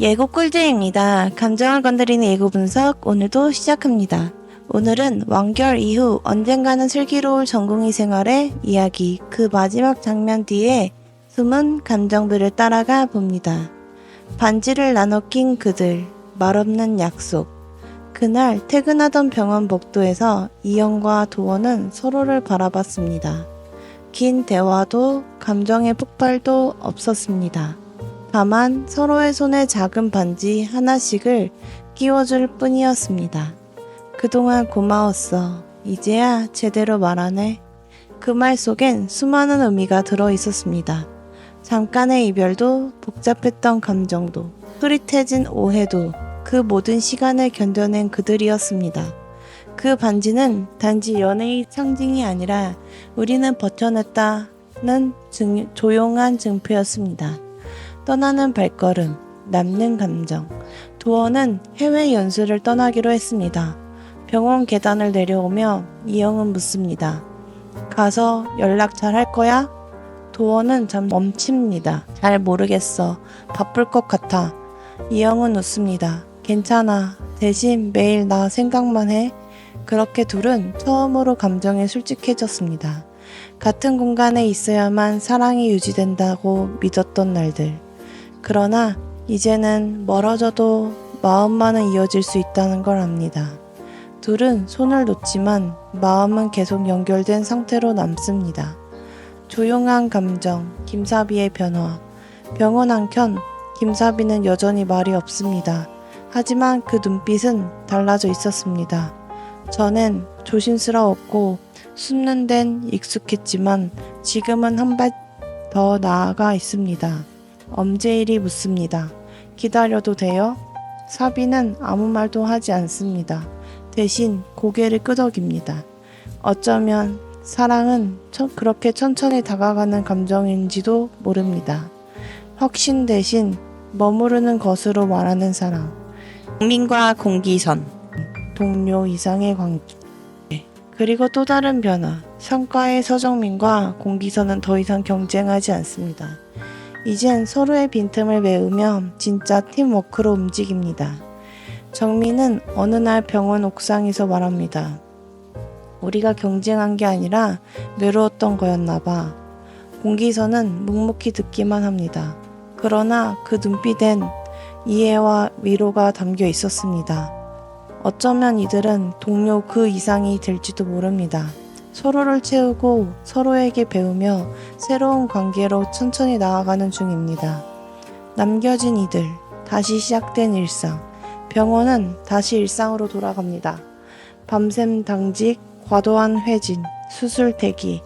예고 꿀잼입니다. 감정을 건드리는 예고 분석 오늘도 시작합니다. 오늘은 완결 이후 언젠가는 슬기로울 전공의 생활의 이야기 그 마지막 장면 뒤에 숨은 감정들을 따라가 봅니다. 반지를 나눠 낀 그들, 말없는 약속. 그날 퇴근하던 병원 복도에서 이영과 도원은 서로를 바라봤습니다. 긴 대화도 감정의 폭발도 없었습니다. 다만 서로의 손에 작은 반지 하나씩을 끼워줄 뿐이었습니다. 그동안 고마웠어. 이제야 제대로 말하네. 그 말 속엔 수많은 의미가 들어 있었습니다. 잠깐의 이별도 복잡했던 감정도 흐릿해진 오해도 그 모든 시간을 견뎌낸 그들이었습니다. 그 반지는 단지 연애의 상징이 아니라 우리는 버텨냈다는 증- 조용한 증표였습니다. 떠나는 발걸음, 남는 감정. 도원은 해외 연수를 떠나기로 했습니다. 병원 계단을 내려오며 이영은 묻습니다. 가서 연락 잘 할 거야? 도원은 잠 멈춥니다. 잘 모르겠어. 바쁠 것 같아. 이영은 웃습니다. 괜찮아. 대신 매일 나 생각만 해. 그렇게 둘은 처음으로 감정에 솔직해졌습니다. 같은 공간에 있어야만 사랑이 유지된다고 믿었던 날들. 그러나 이제는 멀어져도 마음만은 이어질 수 있다는 걸 압니다. 둘은 손을 놓지만 마음은 계속 연결된 상태로 남습니다. 조용한 감정, 김사비의 변화. 병원 한켠, 김사비는 여전히 말이 없습니다. 하지만 그 눈빛은 달라져 있었습니다. 저는 조심스러웠고 숨는 데는 익숙했지만 지금은 한 발 더 나아가 있습니다. 엄제일이 묻습니다. 기다려도 돼요? 사비는 아무 말도 하지 않습니다. 대신 고개를 끄덕입니다. 어쩌면 사랑은 천- 그렇게 천천히 다가가는 감정인지도 모릅니다. 확신 대신 머무르는 것으로 말하는 사랑. 국민과 공기선. 동료 이상의 관계. 그리고 또 다른 변화. 성과의 서정민과 공기선은 더 이상 경쟁하지 않습니다. 이젠 서로의 빈틈을 메우며 진짜 팀워크로 움직입니다. 정민은 어느 날 병원 옥상에서 말합니다. 우리가 경쟁한 게 아니라 외로웠던 거였나 봐. 공기선은 묵묵히 듣기만 합니다. 그러나 그 눈빛엔 이해와 위로가 담겨 있었습니다. 어쩌면 이들은 동료 그 이상이 될지도 모릅니다. 서로를 채우고 서로에게 배우며 새로운 관계로 천천히 나아가는 중입니다. 남겨진 이들, 다시 시작된 일상. 병원은 다시 일상으로 돌아갑니다. 밤샘 당직, 과도한 회진, 수술 대기.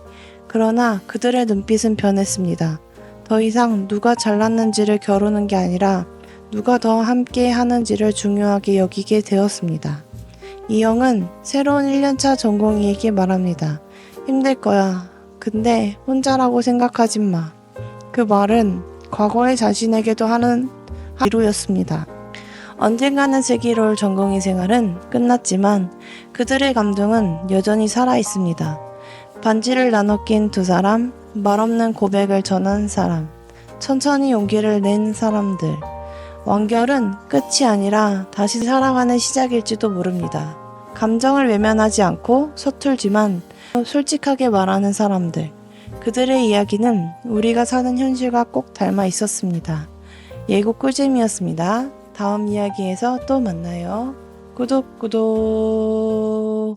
그러나 그들의 눈빛은 변했습니다. 더 이상 누가 잘났는지를 겨루는 게 아니라 누가 더 함께 하는지를 중요하게 여기게 되었습니다. 이영은 새로운 1년차 전공의에게 말합니다. 힘들 거야. 근데 혼자라고 생각하지 마. 그 말은 과거의 자신에게도 하는 위로였습니다. 언젠가는 슬기로울 전공의 생활은 끝났지만 그들의 감정은 여전히 살아 있습니다. 반지를 나눠 낀 두 사람, 말없는 고백을 전한 사람, 천천히 용기를 낸 사람들. 완결은 끝이 아니라 다시 살아가는 시작일지도 모릅니다. 감정을 외면하지 않고 서툴지만 솔직하게 말하는 사람들. 그들의 이야기는 우리가 사는 현실과 꼭 닮아 있었습니다. 예고 꿀잼이었습니다. 다음 이야기에서 또 만나요. 구독, 구독.